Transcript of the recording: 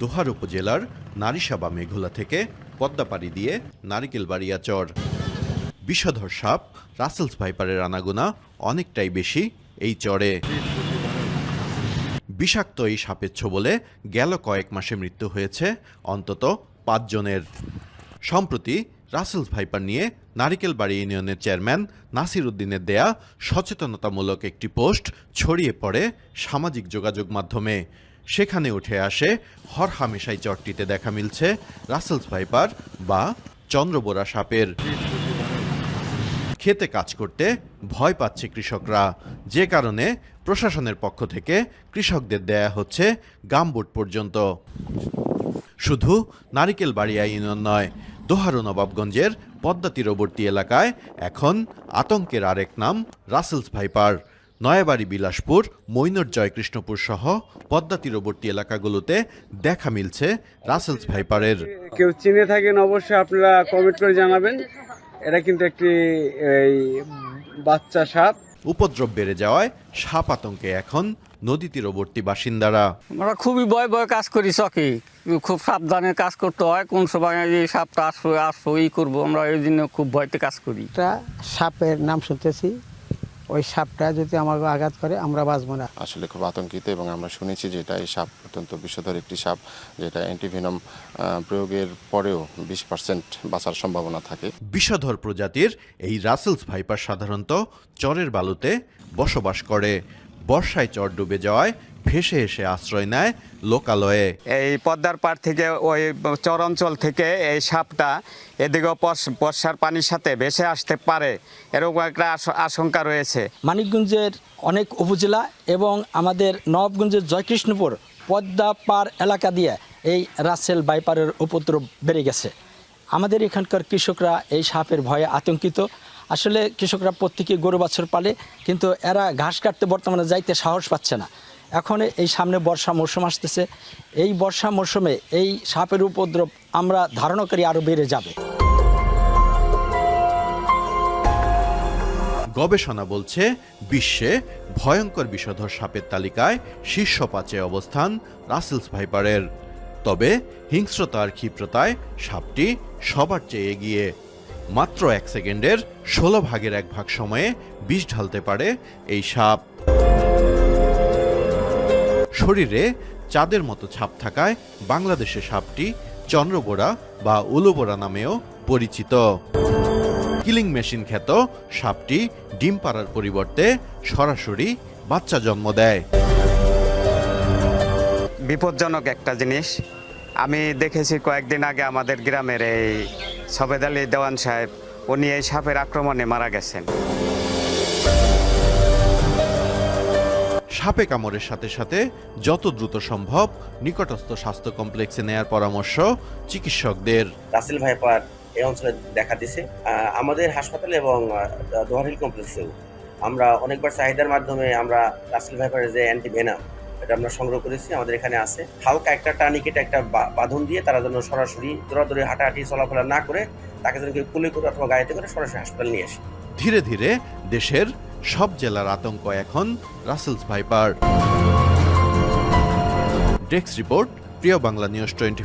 দোহার উপজেলার নারিসাবা মেঘলা থেকে পদ্মাপাড়ি দিয়ে নারিকেলবাড়িয়া চর। বিষধর সাপ, রাসেলস ভাইপারের আনাগোনা অনেকটাই বেশি এই চরে। বিষাক্ত এই সাপের ছোবলে গেল কয়েক মাসে মৃত্যু হয়েছে অন্তত পাঁচজনের। সম্প্রতি রাসেলস ভাইপার নিয়ে নারিকেলবাড়ি ইউনিয়নের চেয়ারম্যান নাসির উদ্দিনের দেয়া সচেতনতামূলক একটি পোস্ট ছড়িয়ে পড়ে সামাজিক যোগাযোগ মাধ্যমে। সেখানে উঠে আসে হর হামেশাই চরটিতে দেখা মিলছে রাসেলস ভাইপার বা চন্দ্রবোরা সাপের। খেতে কাজ করতে ভয় পাচ্ছে কৃষকরা। যে কারণে প্রশাসনের পক্ষ থেকে কৃষকদের দেয়া হচ্ছে গামবুট পর্যন্ত। শুধু নারিকেল বাড়িয়া ইউনিয়ন নয়, দোহারু নবাবগঞ্জের পদ্মা তীরবর্তী এলাকায় এখন আতঙ্কের আরেক নাম রাসেলস ভাইপার। নয়াবাড়ি বিলাসপুর মৈনর জয়কৃষ্ণপুর সহ পদ্মা তীরবর্তী এলাকাগুলোতে দেখা মিলছে রাসেলস ভাইপারের। কেউ চিনে থাকেন অবশ্যই আপনারা কমেন্ট করে জানাবেন। এটা কিন্তু একটি এই বাচ্চা সাপ। উপদ্রব বেড়ে যাওয়ায় সাপ আতঙ্কে এখন নদী তীরবর্তী বাসিন্দারা। আমরা খুবই ভয় ভয় কাজ করি চকি। খুব সাবধানে কাজ করতে হয় কোন সময় এই সাপটা আসব আসব ই করব। আমরা এই জন্য খুব ভয়তে কাজ করি। সাপের নাম শুনতেছি। ওই সাপটা যদি আমার আঘাত করে আমরা বাঁচবো না। আসলে খুব আতঙ্কিত এবং আমরা শুনেছি যে এটা এই সাপ অত্যন্ত বিষধর একটি সাপ যেটা অ্যান্টিভিনম প্রয়োগের পরেও বিশ পার্সেন্ট বাঁচার সম্ভাবনা থাকে। বিষধর প্রজাতির এই রাসেলস ভাইপার সাধারণত চরের বালুতে বসবাস করে। বর্ষায় চর ডুবে যাওয়ায় ভেসে এসে আশ্রয় নেয় লোকালয়ে। এই পদ্মার পাড় থেকে ওই চর অঞ্চল থেকে এই সাপটা এদিকেও বর্ষ- বর্ষার পানির সাথে ভেসে আসতে পারে এরকম একটা আশঙ্কা রয়েছে। মানিকগঞ্জের অনেক উপজেলা এবং আমাদের নবাবগঞ্জের জয়কৃষ্ণপুর পদ্মা পার এলাকা দিয়ে এই রাসেল বাইপারের উপদ্রব বেড়ে গেছে। আমাদের এখানকার কৃষকরা এই সাপের ভয়ে আতঙ্কিত। আসলে কৃষকরা প্রত্যেকে গরু বাছর পালে কিন্তু এরা ঘাস কাটতে বর্তমানে যাইতে সাহস পাচ্ছে না। এখন এই সামনে বর্ষা মৌসুম আসতেছে। এই বর্ষা মৌসুমে এই সাপের উপদ্রব আমরা ধারণা করি আরও বেড়ে যাবে। গবেষণা বলছে, বিশ্বে ভয়ঙ্কর বিষধর সাপের তালিকায় শীর্ষ পাঁচে অবস্থান রাসেলস ভাইপারের। তবে হিংস্রতা আর ক্ষিপ্রতায় সাপটি সবার চেয়ে এগিয়ে। মাত্র এক সেকেন্ডের ষোলো ভাগের এক ভাগ সময়ে বিষ ঢালতে পারে এই সাপ। শরীরে চাঁদের মতো ছাপ থাকায় বাংলাদেশে সাপটি চন্দ্রবোরা বা উলুবোরা নামেও পরিচিত। কিলিং মেশিন খ্যাত সাপটি ডিম পাড়ার পরিবর্তে সরাসরি বাচ্চা জন্ম দেয়। বিপজ্জনক একটা জিনিস। আমি দেখেছি কয়েকদিন আগে আমাদের গ্রামের এই সবেদ আলী দেওয়ান সাহেব, উনি এই সাপের আক্রমণে মারা গেছেন। সাপে কামড়ের সাথে সাথে যত দ্রুত সম্ভব নিকটস্থ স্বাস্থ্য কমপ্লেক্সে নেয়ার পরামর্শ চিকিৎসকদের। রাসেল ভাইপার এই অঞ্চলে দেখা দিছে। আমাদের হাসপাতালে এবং দোহারিল কমপ্লেক্সেও আমরা অনেকবার চাহিদার মাধ্যমে আমরা রাসেল ভাইপারের যে অ্যান্টি ভেনাম এটা আমরা সংগ্রহ করেছি, আমাদের এখানে আছে। হালকা একটা টানিকেটে একটা বাঁধন দিয়ে তারা যেন সরাসরি দৌড়াদৌড়ি, হাঁটাহাঁটি, চলাফেরা না করে তাকে যেন কেউ কুলে করে অথবা গাড়িতে করে সরাসরি হাসপাতাল নিয়ে আসে। ধীরে ধীরে দেশের সব জেলার আতঙ্ক এখন রাসেলস ভাইপার। ডেস্ক রিপোর্ট, প্রিয় বাংলা নিউজ টোয়েন্টি